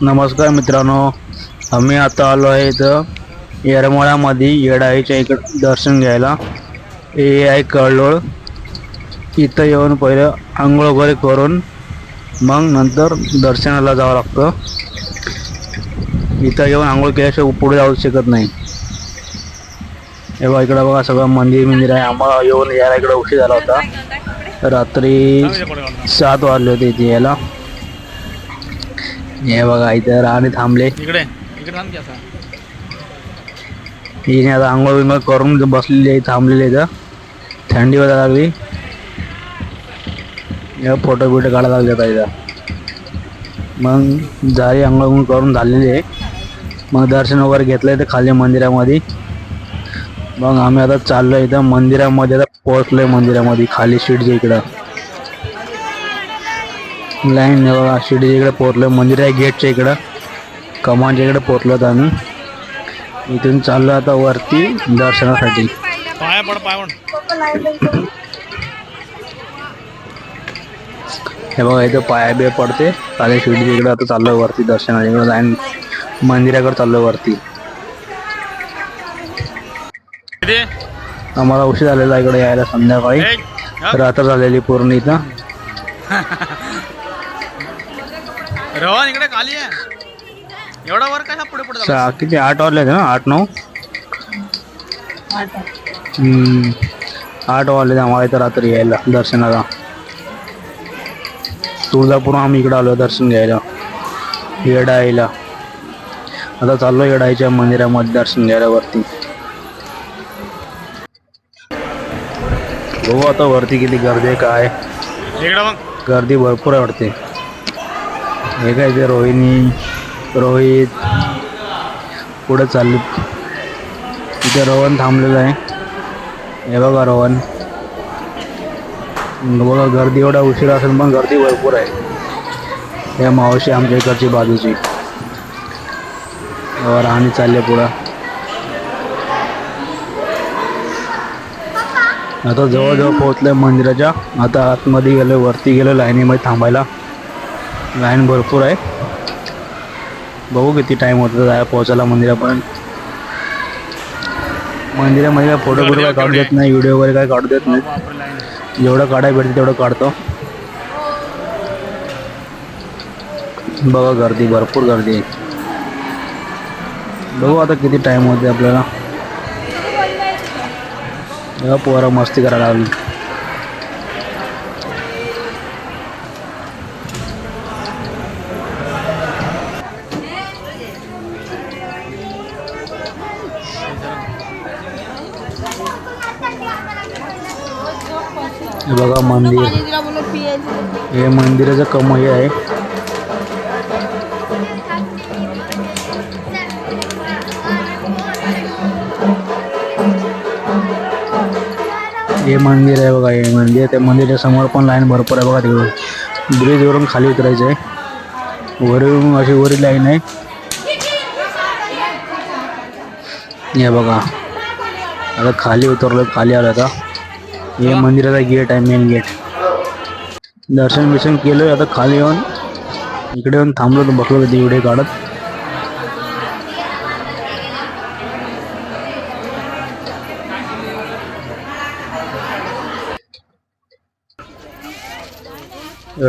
नमस्कार मित्रांनो आम्ही आता आलो आहे इथं येरमाळ्यामध्ये येडाईच्या इकडं दर्शन घ्यायला. ए आहे कळलोळ इथं येऊन पहिलं आंघोळ वगैरे करून मग नंतर दर्शनाला जावं लागतं. इथं येऊन आंघोळ केल्याशिवाय पुढे जाऊ शकत नाही. हे बघा इकडं बघा सगळं मंदिर मंदिर आहे. आम्हाला येऊन यायला इकडं उशीर झाला होता. रात्री सात वाजले होते इथे यायला. हे बघा इथं राणे थांबले. इकडे इकडे थांब की असा हिने आता आंघोळ बिंघोळ करून बसलेली आहे थांबलेली इथं. थंडी वाजायला लागली. फोटो बिटो काढायला लागले आता इथं. मग झाली आंघोळ बिंघोळ करून झालेली आहे. मग दर्शन वगैरे घेतलं इथं खाली मंदिरामध्ये. मग आम्ही आता चाललो इथं. मंदिरामध्ये आता पोहोचलोय मंदिरामध्ये खाली शिडच्या इकडं. लाईन शिडीच्या इकडे पोहोचलोय मंदिर आहे गेटच्या इकडं. कमानच्या इकडे पोहोचलो होतो आम्ही. इथून चाललो आता वरती दर्शनासाठी. हे बघा इथं पाया बिया पडते. खाली शिडीच्या इकडे आता चाललोय वरती दर्शनाला. इकडे लाईन मंदिराकडे चाललोय वरती. आम्हाला उशीर झालेला इकडे यायला संध्याकाळी? रात्र झालेली पूर्ण इथं. रोहन इकडे खाली आहे एवढा वर कसा पुढे पुढे? सा- किती आठ वाजले ना? आठ नऊ? हम्म. आठ वाजले आम्हाला इथं रात्री यायला दर्शनाला. तुळजापूर आम्ही इकडे आलो दर्शन घ्यायला येडाईला. आता चाललो येडाईच्या मंदिरामध्ये दर्शन घ्यायला वरती. बघू आता वरती किती गर्दी आहे काय इकडे मग गर्दी भरपूर आहे वाटते. हे काय ते रोहिणी रोहित पुढं चालले. तिथे रोहन थांबलेलं आहे. हे बघा रोहन. बघा गर्दी एवढा उशीर असेल पण गर्दी भरपूर आहे. या मावशी आमच्या इकडची बाजूची. हो, राहणी आणि चालले पुढं. आता जवळजवळ पोहोचलोय मंदिराच्या. आता आतमध्ये गेलो वरती गेलो लाईनीमध्ये थांबायला. लाईन भरपूर आहे. बघू किती टाइम होतो जायला पोहोचायला मंदिरापर्यंत मंदिरामध्ये काय फ़ोटो बिटो काय काढू देत नाही व्हिडिओ वगैरे काय काढू देत नाही. जेवढं भेटते तेवढं काढतो. बघा गर्दी, भरपूर गर्दी आहे. बघू आता किती टाइम होते आपल्याला. पोरं मस्ती करायला लागली. हे बघा मंदिर. हे मंदिराचं कमई आहे. हे मंदिर आहे बघा हे मंदिर. त्या मंदिराच्या समोर पण लाईन भरपूर आहे बघा तिकडून ब्रिजवरून खाली उतरायचं आहे. वरून अशी वरी लाईन आहे. हे बघा. आता खाली उतरलो खाली आलो आता. हे मंदिराचा गेट आहे मेन गेट दर्शन बिर्शन केलं आता खाली येऊन. इकडे येऊन थांबलो तर बसलो होतो व्हिडिओ काढत.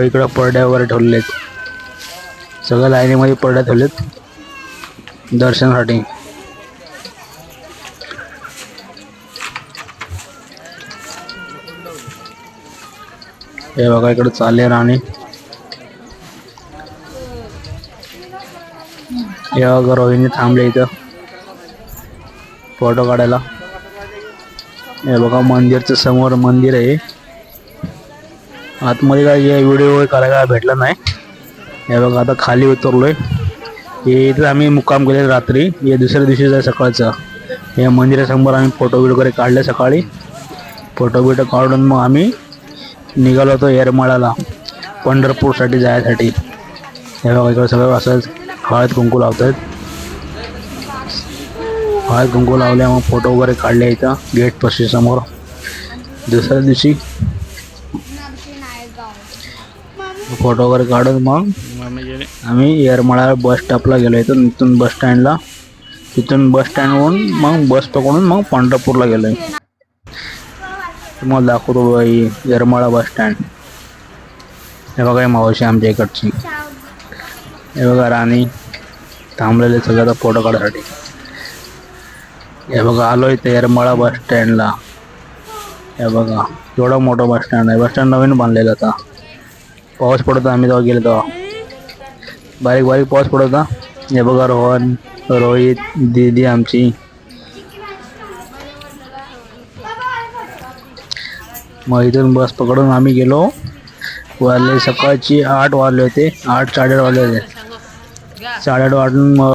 इकडं पडद्या वगैरे ठेवलेले आहेत सगळ्या लाईनीमध्ये पडद्या ठेवलेत. दर्शनासाठी. हे बघा इकडे चालले राणे. हे बघा रोहिणी थांबले इथं. फोटो काढायला. हे बघा मंदिरच्या समोर मंदिर आहे. आतमध्ये काय व्हिडिओ करायला भेटला नाही. हे बघा आता खाली उतरलोय. हे इथं आम्ही मुक्काम केले रात्री. हे दुसऱ्या दिवशीच आहे सकाळचं. या मंदिरासमोर आम्ही फोटो व्हिडिओ वगैरे काढले सकाळी. फोटो बिटो काढून मग आम्ही निघालो होतो येरमाळ्याला पंढरपूरसाठी जायसाठी. हे बघा इकडे सगळं असं हळद कुंकू लावत आहेत हळद कुंकू लावल्या मग फोटो वगैरे काढले इथं गेट पशी समोर. दुसऱ्या दिवशी फोटो वगैरे काढून मग आम्ही येरमाळा बस स्टॉपला गेलो इथून इथून बस स्टँडला तिथून बस स्टँडवरून मग बस पकडून मग पंढरपूरला गेलो तुम्हाला दाखवतो बघा ही येरमाळा बस स्टँड हे बघा मावशी आमच्या इकडची. हे बघा राणी थांबलेले सगळ्याचा फोटो काढायसाठी. हे बघा आलो इथे येरमाळा बस स्टँडला हे बघा एवढा मोठा बस स्टँड आहे. बस स्टँड नवीन बांधलेला आता. पाऊस पडत आम्ही तेव्हा गेलो तेव्हा. बारीक बारीक पाऊस पडत होता. हे बघा रोहन रोहित दीदी आमची. मग इथून बस पकडून आम्ही गेलो. वाजले सकाळची आठ वाजले होते. आठ साडेआठ वाजले होते. साडेआठ वाजून मग